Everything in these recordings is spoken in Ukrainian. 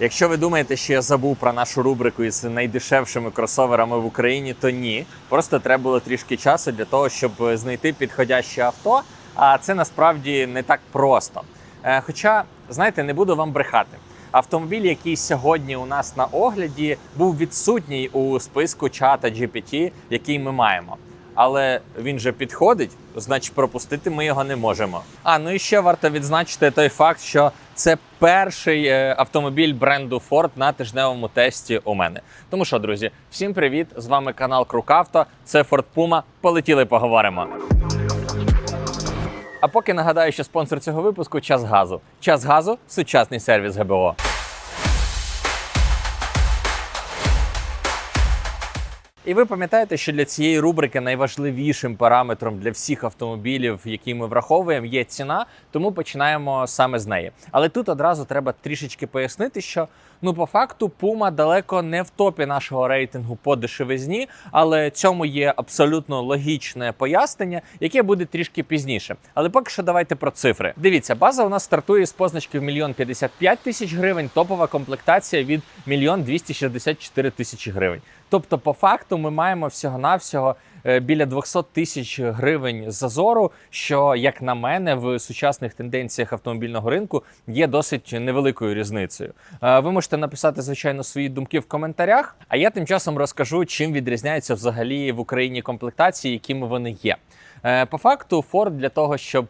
Якщо ви думаєте, що я забув про нашу рубрику із найдешевшими кросоверами в Україні, то ні. Просто треба було трішки часу для того, щоб знайти підходяще авто. А це насправді не так просто. Е, Хоча, знаєте, не буду вам брехати. Автомобіль, який сьогодні у нас на огляді, був відсутній у списку чата GPT, який ми маємо. Але він же підходить, значить пропустити ми його не можемо. А ну і ще варто відзначити той факт, що це перший е, автомобіль бренду Ford на тижневому тесті у мене. Тому що, друзі, всім привіт! З вами канал Крукавто. Це Ford Puma. Полетіли, поговоримо. А поки нагадаю, що спонсор цього випуску час газу. Час газу сучасний сервіс ГБО. І ви пам'ятаєте, що для цієї рубрики найважливішим параметром для всіх автомобілів, які ми враховуємо, є ціна, тому починаємо саме з неї. Але тут одразу треба трішечки пояснити, що ну по факту Puma далеко не в топі нашого рейтингу по дешевизні, але цьому є абсолютно логічне пояснення, яке буде трішки пізніше. Але поки що давайте про цифри. Дивіться, база у нас стартує з позначки в мільйон 55 тисяч гривень, топова комплектація від мільйон 264 тисячі гривень. Тобто, по факту, ми маємо всього-навсього е, біля 200 тисяч гривень зазору, що, як на мене, в сучасних тенденціях автомобільного ринку є досить невеликою різницею. Е, Ви можете написати, звичайно, свої думки в коментарях. А я тим часом розкажу, чим відрізняються взагалі в Україні комплектації, якими вони є. Е, По факту, Ford для того, щоб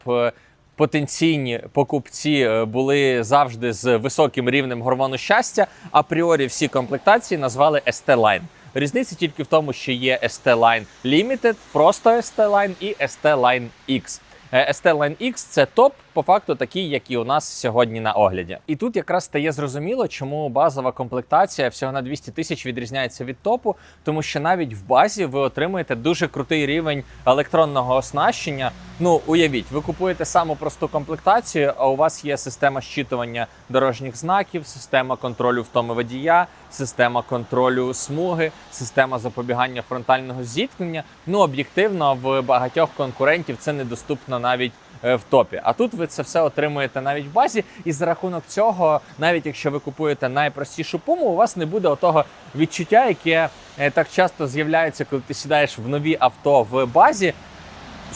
потенційні покупці були завжди з високим рівнем гормону щастя. Апріорі всі комплектації назвали ST-Line. Різниця тільки в тому, що є ST-Line Limited, просто ST-Line і ST-Line X. Е, ST-Line X – це топ, по факту такий, як і у нас сьогодні на огляді. І тут якраз стає зрозуміло, чому базова комплектація всього на 200 тисяч відрізняється від топу, тому що навіть в базі ви отримуєте дуже крутий рівень електронного оснащення. Ну, уявіть, ви купуєте саму просту комплектацію, а у вас є система щитування дорожніх знаків, система контролю втоми водія, система контролю смуги, система запобігання фронтального зіткнення. Ну, об'єктивно, в багатьох конкурентів це недоступно навіть в топі. А тут ви це все отримуєте навіть в базі, і за рахунок цього, навіть якщо ви купуєте найпростішу пуму, у вас не буде отого відчуття, яке е, так часто з'являється, коли ти сідаєш в нові авто в базі.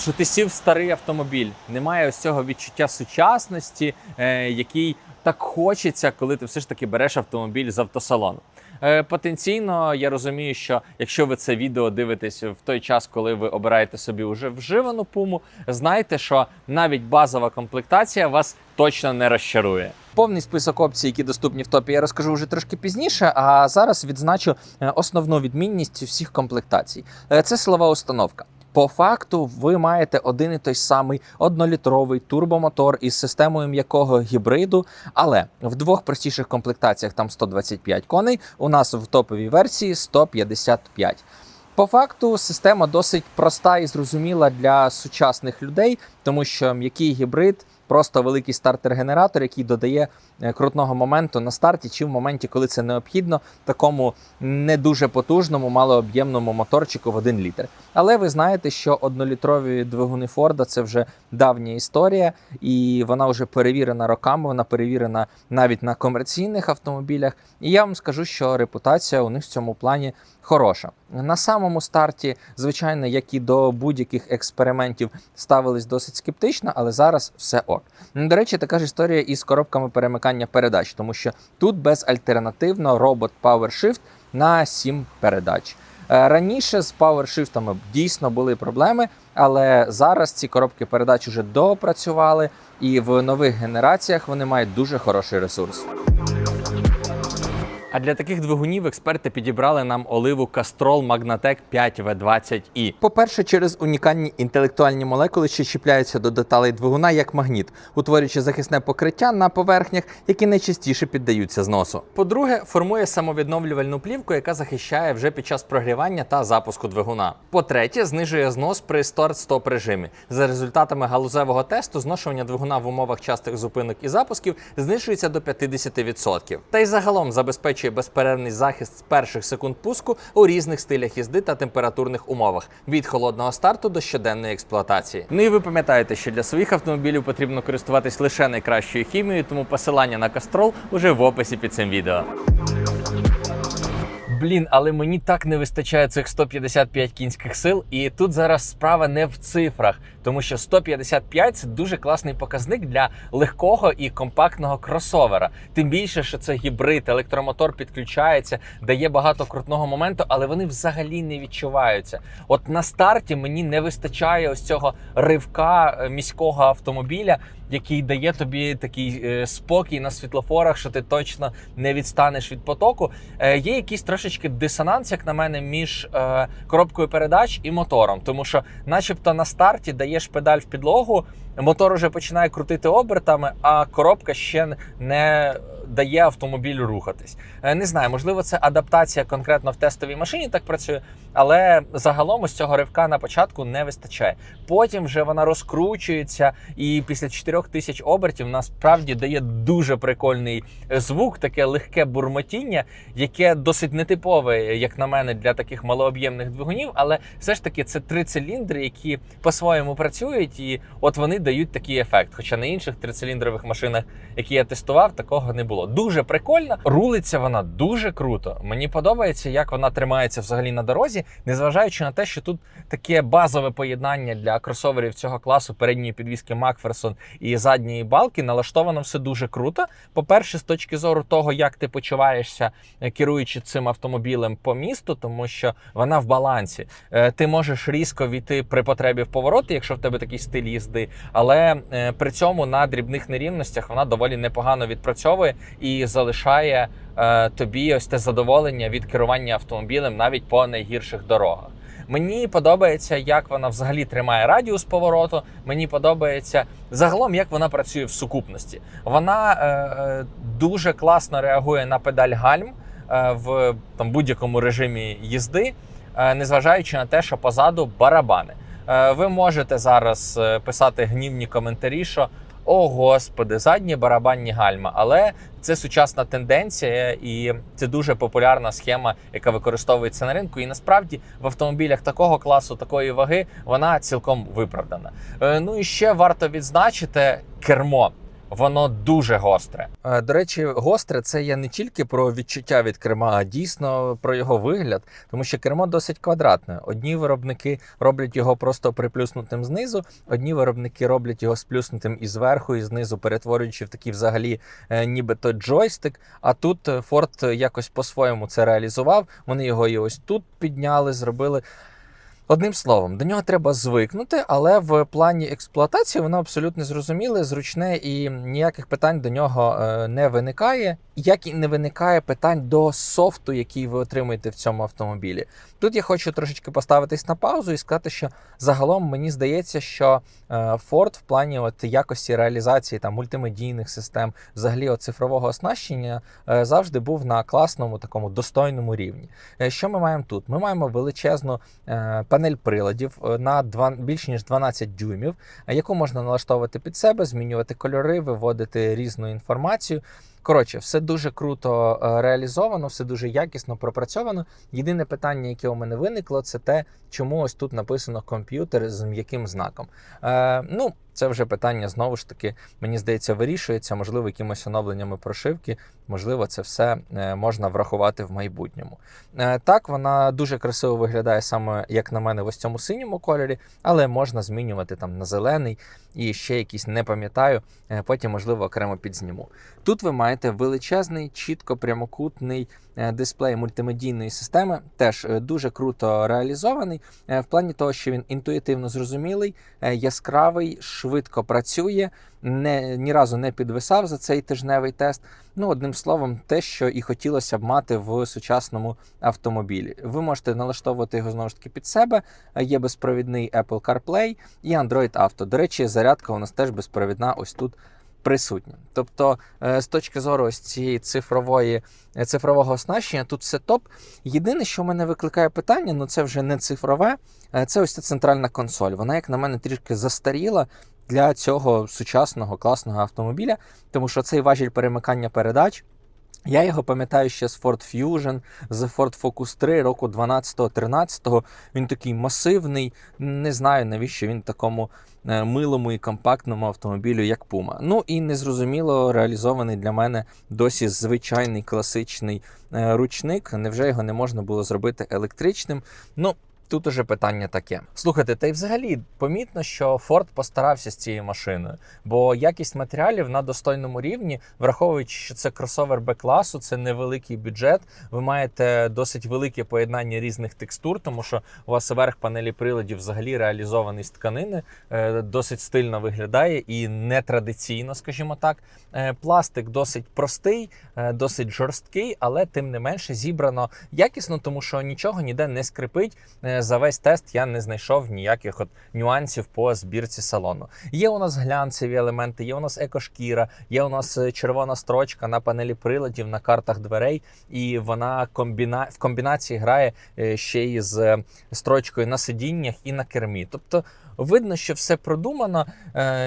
Що ти сів в старий автомобіль, немає ось цього відчуття сучасності, е, який так хочеться, коли ти все ж таки береш автомобіль з автосалону. Е, потенційно, я розумію, що якщо ви це відео дивитесь в той час, коли ви обираєте собі уже вживану пуму, знайте, що навіть базова комплектація вас точно не розчарує. Повний список опцій, які доступні в топі, я розкажу вже трошки пізніше. А зараз відзначу е, основну відмінність всіх комплектацій. Е, Це силова установка. По факту, ви маєте один і той самий однолітровий турбомотор із системою м'якого гібриду, але в двох простіших комплектаціях там 125 коней. У нас в топовій версії 155. По факту система досить проста і зрозуміла для сучасних людей, тому що м'який гібрид просто великий стартер-генератор, який додає е, крутного моменту на старті, чи в моменті, коли це необхідно, такому не дуже потужному, малооб'ємному моторчику в 1 літр. Але ви знаєте, що однолітрові двигуни Форда це вже давня історія, і вона вже перевірена роками. Вона перевірена навіть на комерційних автомобілях. І я вам скажу, що репутація у них в цьому плані хороша. На самому старті, звичайно, як і до будь-яких експериментів, ставились досить скептично, але зараз все ок. Ну, До речі, така ж історія із коробками перемикання передач, тому що тут безальтернативно робот PowerShift на 7 передач. Е, Раніше з PowerShift дійсно були проблеми, але зараз ці коробки передач вже доопрацювали, і в нових генераціях вони мають дуже хороший ресурс. А для таких двигунів експерти підібрали нам оливу Castrol Magnatec 5 V20i. По-перше, через унікальні інтелектуальні молекули, що чіпляються до деталей двигуна як магніт, утворюючи захисне покриття на поверхнях, які найчастіше піддаються зносу. По-друге, формує самовідновлювальну плівку, яка захищає вже під час прогрівання та запуску двигуна. По-третє, знижує знос при старт-стоп режимі. За результатами галузевого тесту, зношування двигуна в умовах частих зупинок і запусків знижується до 50%. Та й загалом забезпечує забезпечує безперервний захист з перших секунд пуску у різних стилях їзди та температурних умовах від холодного старту до щоденної експлуатації. Ну і ви пам'ятаєте, що для своїх автомобілів потрібно користуватись лише найкращою хімією, тому посилання на Castrol уже в описі під цим відео. Блін, але мені так не вистачає цих 155 кінських сил, і тут зараз справа не в цифрах, тому що 155 це дуже класний показник для легкого і компактного кросовера. Тим більше, що це гібрид, електромотор підключається, дає багато крутного моменту, але вони взагалі не відчуваються. От на старті мені не вистачає ось цього ривка е, міського автомобіля. Який дає тобі такий е, спокій на світлофорах, що ти точно не відстанеш від потоку. Е, є якийсь трошечки дисонанс, як на мене, між е, коробкою передач і мотором, тому що, начебто, на старті даєш педаль в підлогу, мотор уже починає крутити обертами, а коробка ще не дає автомобілю рухатись. Е, не знаю, можливо, це адаптація конкретно в тестовій машині так працює, але загалом ось цього ривка на початку не вистачає. Потім вже вона розкручується, і після 4000 обертів насправді дає дуже прикольний е, звук, таке легке бурмотіння, яке досить нетипове, як на мене, для таких малооб'ємних двигунів. Але все ж таки це три циліндри, які по-своєму працюють, і от вони дають такий ефект. Хоча на інших трициліндрових машинах, які я тестував, такого не було. Дуже прикольно. Рулиться вона дуже круто. Мені подобається, як вона тримається взагалі на дорозі, незважаючи на те, що тут таке базове поєднання для кросоверів цього класу передньої підвіски Макферсон і задньої балки налаштовано все дуже круто. По-перше, з точки зору того, як ти почуваєшся, е, керуючи цим автомобілем по місту, тому що вона в балансі. Е, Ти можеш різко війти при потребі в повороти, якщо в тебе такий стиль їзди, але е, при цьому на дрібних нерівностях вона доволі непогано відпрацьовує і залишає е, тобі ось те задоволення від керування автомобілем навіть по найгірших дорогах. Мені подобається, як вона взагалі тримає радіус повороту. Мені подобається загалом, як вона працює в сукупності. Вона е, е, дуже класно реагує на педаль гальм е, в там будь-якому режимі їзди, е, незважаючи на те, що позаду барабани. Е, ви можете зараз е, писати гнівні коментарі, що о господи, задні барабанні гальма. Але це сучасна тенденція, і це дуже популярна схема, яка використовується на ринку. І насправді в автомобілях такого класу, такої ваги, вона цілком виправдана. Е, Ну і ще варто відзначити кермо. Воно дуже гостре. Е, До речі, гостре це є не тільки про відчуття від керма, а дійсно про його вигляд, тому що кермо досить квадратне. Одні виробники роблять його просто приплюснутим знизу, одні виробники роблять його сплюснутим і зверху, і знизу, перетворюючи в такий взагалі е, нібито джойстик. А тут е, Ford якось по-своєму це реалізував. Вони його і ось тут підняли, зробили. Одним словом, до нього треба звикнути, але в плані експлуатації воно абсолютно зрозуміле, зручне і ніяких питань до нього е, не виникає. Як і не виникає питань до софту, який ви отримуєте в цьому автомобілі. Тут я хочу трошечки поставитись на паузу і сказати, що загалом мені здається, що е, Ford в плані от якості реалізації там мультимедійних систем, взагалі от цифрового оснащення, е, завжди був на класному такому достойному рівні. Е, Що ми маємо тут? Ми маємо величезну панель приладів на два, більш ніж 12 дюймів, яку можна налаштовувати під себе, змінювати кольори, виводити різну інформацію. Коротше, все дуже круто е, реалізовано, все дуже якісно пропрацьовано. Єдине питання, яке у мене виникло, це те, чому ось тут написано комп'ютер з м'яким знаком. Е, ну, це вже питання знову ж таки, мені здається, вирішується, можливо, якимось оновленнями прошивки, можливо, це все е, можна врахувати в майбутньому. Е, так, вона дуже красиво виглядає саме, як на мене, в ось цьому синьому кольорі, але можна змінювати там на зелений і ще якийсь, не пам'ятаю, е, потім, можливо, окремо підзніму. Тут ви маєте величезний, чітко прямокутний дисплей мультимедійної системи, теж е, дуже круто реалізований е, в плані того, що він інтуїтивно зрозумілий, е, яскравий, швидко працює, не, ні разу не підвисав за цей тижневий тест. Ну, одним словом, те, що і хотілося б мати в сучасному автомобілі. Ви можете налаштовувати його знову ж таки під себе. Е, Є безпровідний Apple CarPlay і Android Auto. До речі, зарядка у нас теж безпровідна ось тут присутня. Тобто, е, з точки зору ось цієї цифрової е, цифрового оснащення, тут все топ. Єдине, що в мене викликає питання, ну це вже не цифрове, е, це ось ця центральна консоль. Вона, як на мене, трішки застаріла. Для цього сучасного класного автомобіля, тому що цей важіль перемикання передач Я його пам'ятаю ще з Ford Fusion, з Ford Focus 3 року 12-13. Він такий масивний. Не знаю навіщо він такому е, милому і компактному автомобілю, як Puma. Ну і незрозуміло реалізований для мене досі звичайний класичний е, ручник. Невже його не можна було зробити електричним? Ну. Тут уже питання таке. Слухайте, та й взагалі помітно, що Ford постарався з цією машиною, бо якість матеріалів на достойному рівні, враховуючи, що це кросовер Б-класу, це невеликий бюджет. Ви маєте досить велике поєднання різних текстур, тому що у вас верх панелі приладів взагалі реалізований з тканини, е, досить стильно виглядає і нетрадиційно, скажімо так. Е, Пластик досить простий, е, досить жорсткий, але тим не менше зібрано якісно, тому що нічого ніде не скрипить. За весь тест я не знайшов ніяких от нюансів по збірці салону. Є у нас глянцеві елементи, є у нас екошкіра, є у нас е, червона строчка на панелі приладів, на картах дверей, і вона комбіна... в комбінації грає е, ще й з е, строчкою на сидіннях і на кермі. Тобто видно, що все продумано.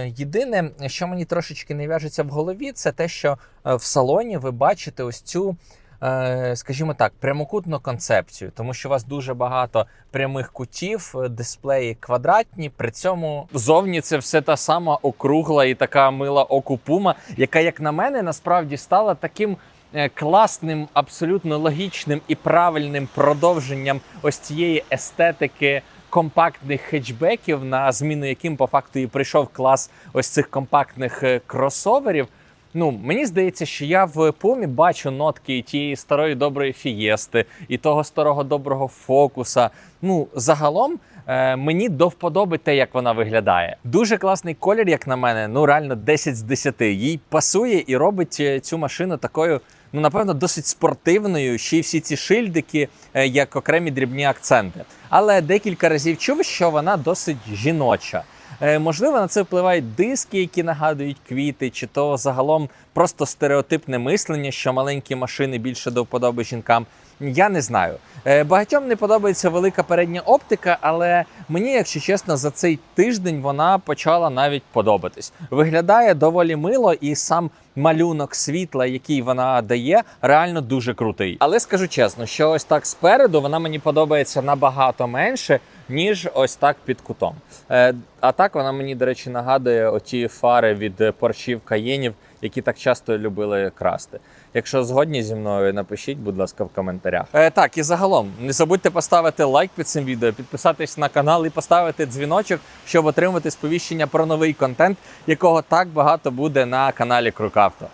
Єдине, що мені трошечки не в'яжеться в голові, це те, що в салоні ви бачите ось цю. Е, Скажімо так, прямокутну концепцію, тому що у вас дуже багато прямих кутів, е, дисплеї квадратні. При цьому зовні це все та сама округла і така мила окупума, яка, як на мене, насправді стала таким е, класним, абсолютно логічним і правильним продовженням ось цієї естетики. Компактних хетчбеків, на зміну яким по факту і прийшов клас ось цих компактних кросоверів. Ну, мені здається, що я в помі бачу нотки тієї старої доброї фієсти, і того старого доброго фокуса. Ну, загалом. е, Мені до вподоби те, як вона виглядає. Дуже класний колір, як на мене. Ну реально 10 з 10. Їй пасує і робить е, цю машину такою, ну напевно, досить спортивною. Ще й всі ці шильдики, е, як окремі дрібні акценти. Але декілька разів чув, що вона досить жіноча. Е, Можливо, на це впливають диски, які нагадують квіти, чи то загалом просто стереотипне мислення, що маленькі машини більше до вподоби жінкам. Я не знаю. Е, Багатьом не подобається велика передня оптика, але мені, якщо чесно, за цей тиждень вона почала навіть подобатись. Виглядає доволі мило, і сам малюнок світла, який вона дає, реально дуже крутий. Але скажу чесно, що ось так спереду вона мені подобається набагато менше, ніж ось так під кутом. Е, А так вона мені, до речі, нагадує оті фари від поршів каєнів, які так часто любили красти. Якщо згодні зі мною, напишіть, будь ласка, в коментарях. Е, так, і загалом не забудьте поставити лайк під цим відео, підписатись на канал і поставити дзвіночок, щоб отримати сповіщення про новий контент, якого так багато буде на каналі Крукавто.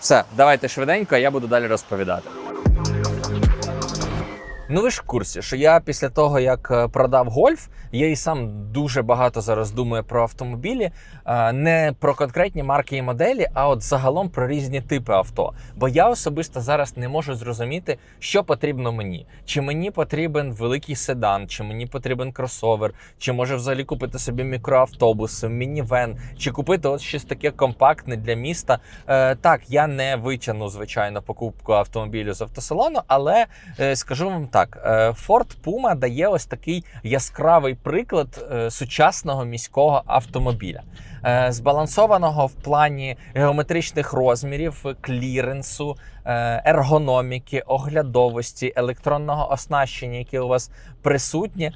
Все, давайте швиденько, я буду далі розповідати. Ну ви ж в курсі, що я після того, як е, продав гольф, я і сам дуже багато зараз думаю про автомобілі, е, не про конкретні марки і моделі, а от загалом про різні типи авто. Бо я особисто зараз не можу зрозуміти, що потрібно мені. Чи мені потрібен великий седан, чи мені потрібен кросовер, чи може взагалі купити собі мікроавтобус, мінівен, чи купити от щось таке компактне для міста. Е, так, я не витягну, звичайно, покупку автомобілю з автосалону, але е, скажу вам так: е, Ford Puma дає ось такий яскравий приклад е, сучасного міського автомобіля. Е, Збалансованого в плані геометричних розмірів, кліренсу, ергономіки, оглядовості, електронного оснащення, яке у вас присутнє.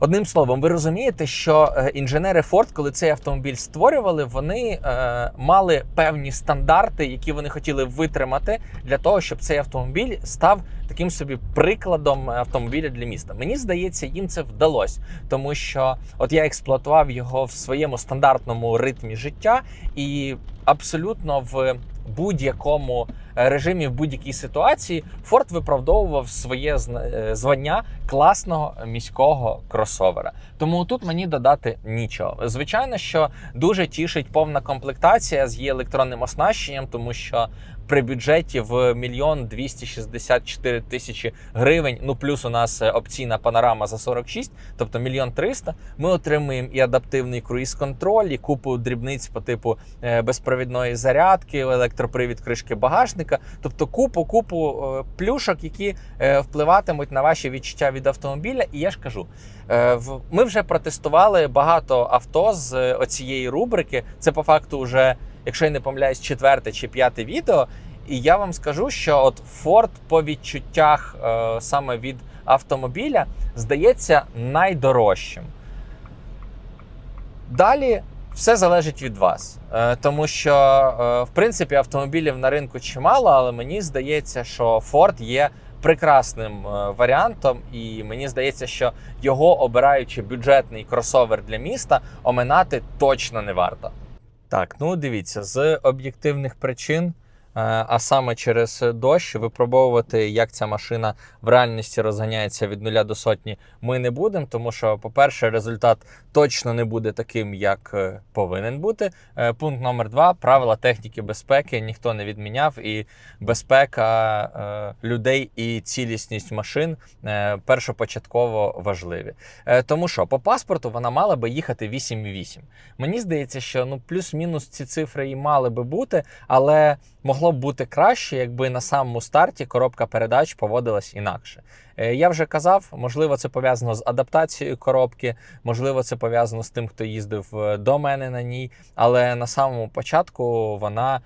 Одним словом, ви розумієте, що е, інженери Ford, коли цей автомобіль створювали, вони е, мали певні стандарти, які вони хотіли витримати для того, щоб цей автомобіль став таким собі прикладом автомобіля для міста. Мені здається, їм це вдалося, тому що от я експлуатував його в своєму стандартному ритмі життя, і абсолютно в будь-якому е, режимі, в будь-якій ситуації Форд виправдовував своє е, звання класного міського кросовера. Тому тут мені додати нічого. Звичайно, що дуже тішить повна комплектація з її електронним оснащенням, тому що при бюджеті в мільйон 264 тисячі гривень. Ну плюс у нас е, опційна панорама за 46, тобто мільйон 300, Ми отримуємо і адаптивний круїз-контроль, і купу дрібниць по типу е, безпровідної зарядки, електропривід кришки багажника, тобто купу купу е, плюшок, які впливатимуть на ваші відчуття від автомобіля. І я ж кажу, ми вже протестували багато авто з оцієї рубрики. Це по факту вже, якщо я не помиляюсь, четверте чи п'яте відео. І я вам скажу, що от Ford по відчуттях е, саме від автомобіля здається найдорожчим. Далі все залежить від вас, Е, тому що е, в принципі автомобілів на ринку чимало, але мені здається, що Ford є прекрасним е, варіантом, і мені здається, що його обираючи бюджетний кросовер для міста, оминати точно не варто. Так, ну дивіться, з об'єктивних причин. Е, А саме через дощ випробовувати, як ця машина в реальності розганяється від нуля до сотні, ми не будемо. Тому що, по-перше, результат точно не буде таким, як е, повинен бути. Е, Пункт номер два: правила техніки безпеки ніхто не відміняв, і безпека людей і цілісність машин першопочатково важливі. Тому що по паспорту вона мала би їхати 8,8. Мені здається, що ну плюс-мінус ці цифри і мали би бути, але могло б бути краще, якби на самому старті коробка передач поводилась інакше. Е, Я вже казав, можливо, це пов'язано з адаптацією коробки, можливо, це пов'язано з тим, хто їздив е, до мене на ній, але на самому початку вона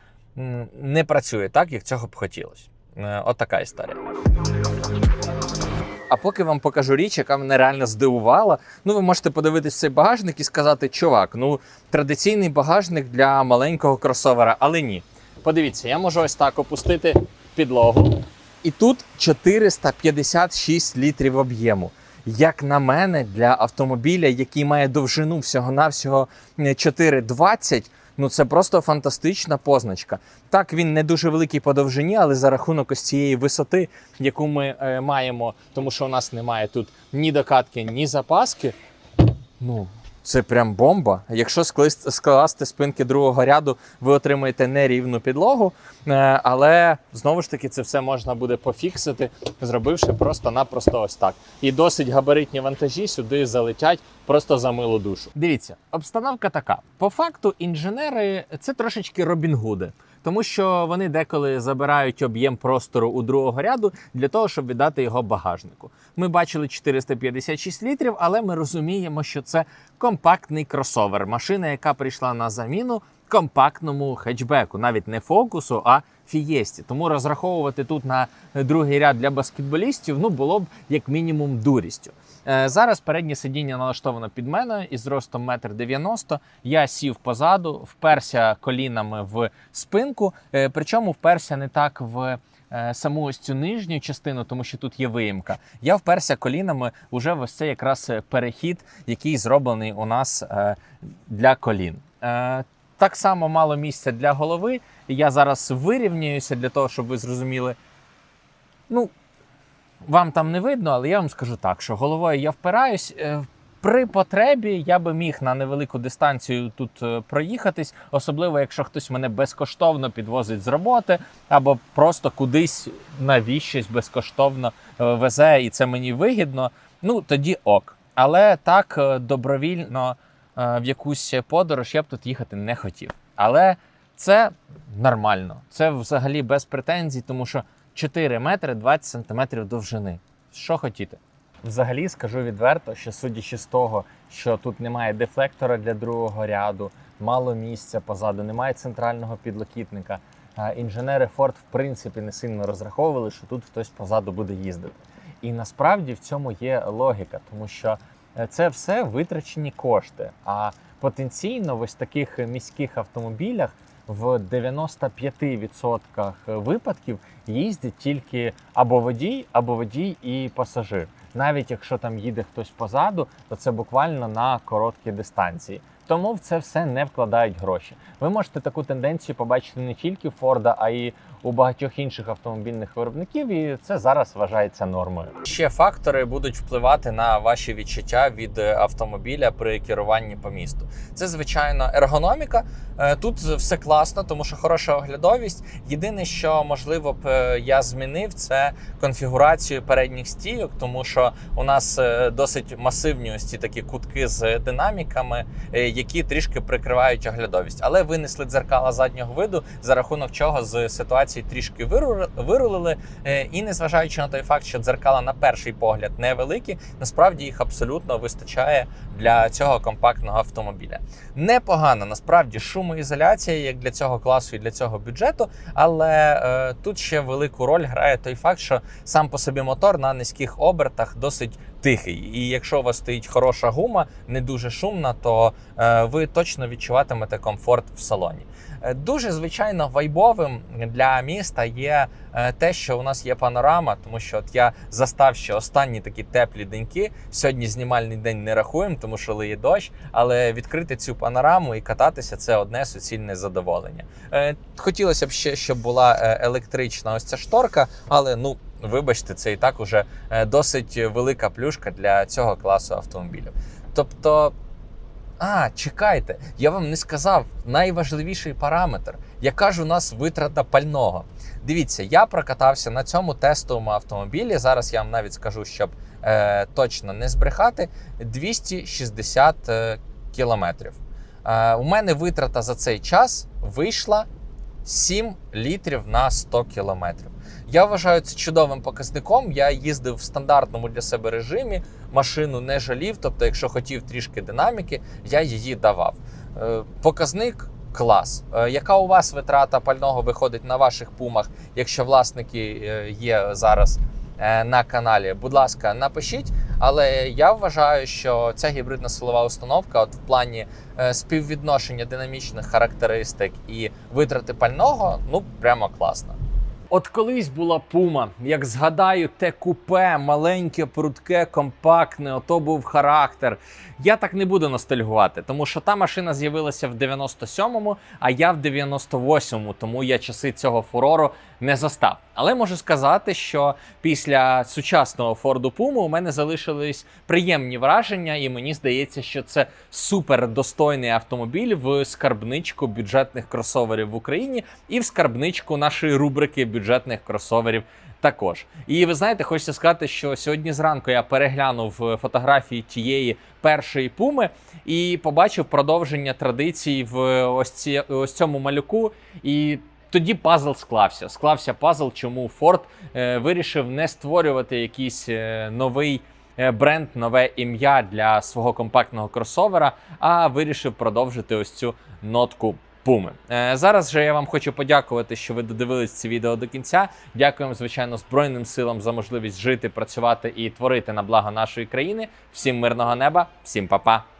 не працює так, як цього б хотілося. Е, От така історія. А поки вам покажу річ, яка мене реально здивувала. Ну, ви можете подивитись цей багажник і сказати, чувак, ну традиційний багажник для маленького кросовера, але ні. Подивіться, я можу ось так опустити підлогу. І тут 456 літрів об'єму. Як на мене, для автомобіля, який має довжину всього-навсього е, 4,20, ну це просто фантастична позначка. Так, він не дуже великий по довжині, але за рахунок ось цієї висоти, яку ми е, маємо, тому що у нас немає тут ні докатки, ні запаски. Ну, це прям бомба. Якщо скласти, спинки другого ряду, ви отримаєте нерівну підлогу. Е, Але знову ж таки, це все можна буде пофіксити, зробивши просто-напросто ось так. І досить габаритні вантажі сюди залетять просто за милу душу. Дивіться, обстановка така: по факту, інженери це трошечки Робінгуди. Тому що вони деколи забирають об'єм простору у другого ряду для того, щоб віддати його багажнику. Ми бачили 456 літрів, але ми розуміємо, що це компактний кросовер, машина, яка прийшла на заміну компактному хетчбеку, навіть не фокусу, а фієсті. Тому розраховувати тут на другий ряд для баскетболістів ну було б як мінімум дурістю. Е, Зараз переднє сидіння налаштовано під мене із зростом 1,90 м. Я сів позаду, вперся колінами в спинку, е, причому вперся не так в. е, Саму ось цю нижню частину, тому що тут є виїмка. Я вперся колінами уже в ось цей якраз перехід, який зроблений у нас для колін. Так само мало місця для голови. Я зараз вирівнююся для того, щоб ви зрозуміли. Ну, вам там не видно, але я вам скажу так, що головою я впираюсь. Е, При потребі я би міг на невелику дистанцію тут е, проїхатись, особливо якщо хтось мене безкоштовно підвозить з роботи, або просто кудись навіщось безкоштовно е, везе, і це мені вигідно. Ну тоді ок. Але так добровільно в якусь подорож я б тут їхати не хотів. Але це нормально. Це взагалі без претензій, тому що 4 метри 20 сантиметрів довжини. Що хотіти? Взагалі скажу відверто, що судячи з того, що тут немає дефлектора для другого ряду, мало місця позаду, немає центрального підлокітника. Інженери Ford в принципі не сильно розраховували, що тут хтось позаду буде їздити. І насправді в цьому є логіка, тому що е, це все витрачені кошти. А потенційно в ось таких міських автомобілях в 95% випадків їздять тільки або водій, або водій і пасажир. Навіть якщо там їде хтось позаду, то це буквально на короткі дистанції. Тому в це все не вкладають гроші. Ви можете таку тенденцію побачити не тільки в Форда, а й у багатьох інших автомобільних виробників, і це зараз вважається нормою. Ще фактори будуть впливати на ваші відчуття від е, автомобіля при керуванні по місту. Це звичайно ергономіка. Е, Тут все класно, тому що хороша оглядовість. Єдине, що можливо б е, я змінив, це конфігурацію передніх стійок, тому що у нас досить масивні ось ці такі кутки з динаміками, які трішки прикривають оглядовість, але винесли дзеркала заднього виду, за рахунок чого з ситуації трішки виру- вирулили. Е, І незважаючи на той факт, що дзеркала на перший погляд невеликі, насправді їх абсолютно вистачає для цього компактного автомобіля. Непогана насправді шумоізоляція як для цього класу і для цього бюджету, але е, тут ще велику роль грає той факт, що сам по собі мотор на низьких обертах досить тихий. І якщо у вас стоїть хороша гума, не дуже шумна, то е, ви точно відчуватимете комфорт в салоні. Е, Дуже звичайно вайбовим для міста є е, те, що у нас є панорама, тому що от я застав ще останні такі теплі деньки. Сьогодні знімальний день не рахуємо, тому що лиє дощ, але відкрити цю панораму і кататися це одне суцільне задоволення. Хотілося б ще, щоб була електрична ось ця шторка, але ну. Вибачте, це і так уже е, досить велика плюшка для цього класу автомобілів. Тобто, а, чекайте, я вам не сказав найважливіший параметр, яка ж у нас витрата пального. Дивіться, я прокатався на цьому тестовому автомобілі. Зараз я вам навіть скажу, щоб е, точно не збрехати, 260 е, кілометрів. Е, у мене витрата за цей час вийшла 7 літрів на 100 кілометрів. Я вважаю це чудовим показником. Я їздив в стандартному для себе режимі, машину не жалів. Тобто, якщо хотів трішки динаміки, я її давав. Е, Показник клас. Е, Яка у вас витрата пального виходить на ваших пумах, якщо власники е, є зараз на каналі? Будь ласка, напишіть. Але я вважаю, що ця гібридна силова установка, от в плані співвідношення динамічних характеристик і витрати пального, ну прямо класно. От колись була пума. Як згадаю, те купе, маленьке, прудке, компактне, ото був характер. Я так не буду ностальгувати, тому що та машина з'явилася в 97-му, а я в 98-му, тому я часи цього фурору не застав. Але можу сказати, що після сучасного Форду Пуму у мене залишились приємні враження, і мені здається, що це супер достойний автомобіль в скарбничку бюджетних кросоверів в Україні і в скарбничку нашої рубрики бюджетних кросоверів. Також, і ви знаєте, хочеться сказати, що сьогодні зранку я переглянув е, фотографії тієї першої пуми і побачив продовження традицій в ось, ці, ось цьому малюку. І тоді пазл склався. Склався пазл, чому Форд е, вирішив не створювати якийсь е, новий е, бренд, нове ім'я для свого компактного кросовера, а вирішив продовжити ось цю нотку. Пуми. Е, зараз же я вам хочу подякувати, що ви додивились це відео до кінця. Дякуємо, звичайно, Збройним силам за можливість жити, працювати і творити на благо нашої країни. Всім мирного неба, всім па-па!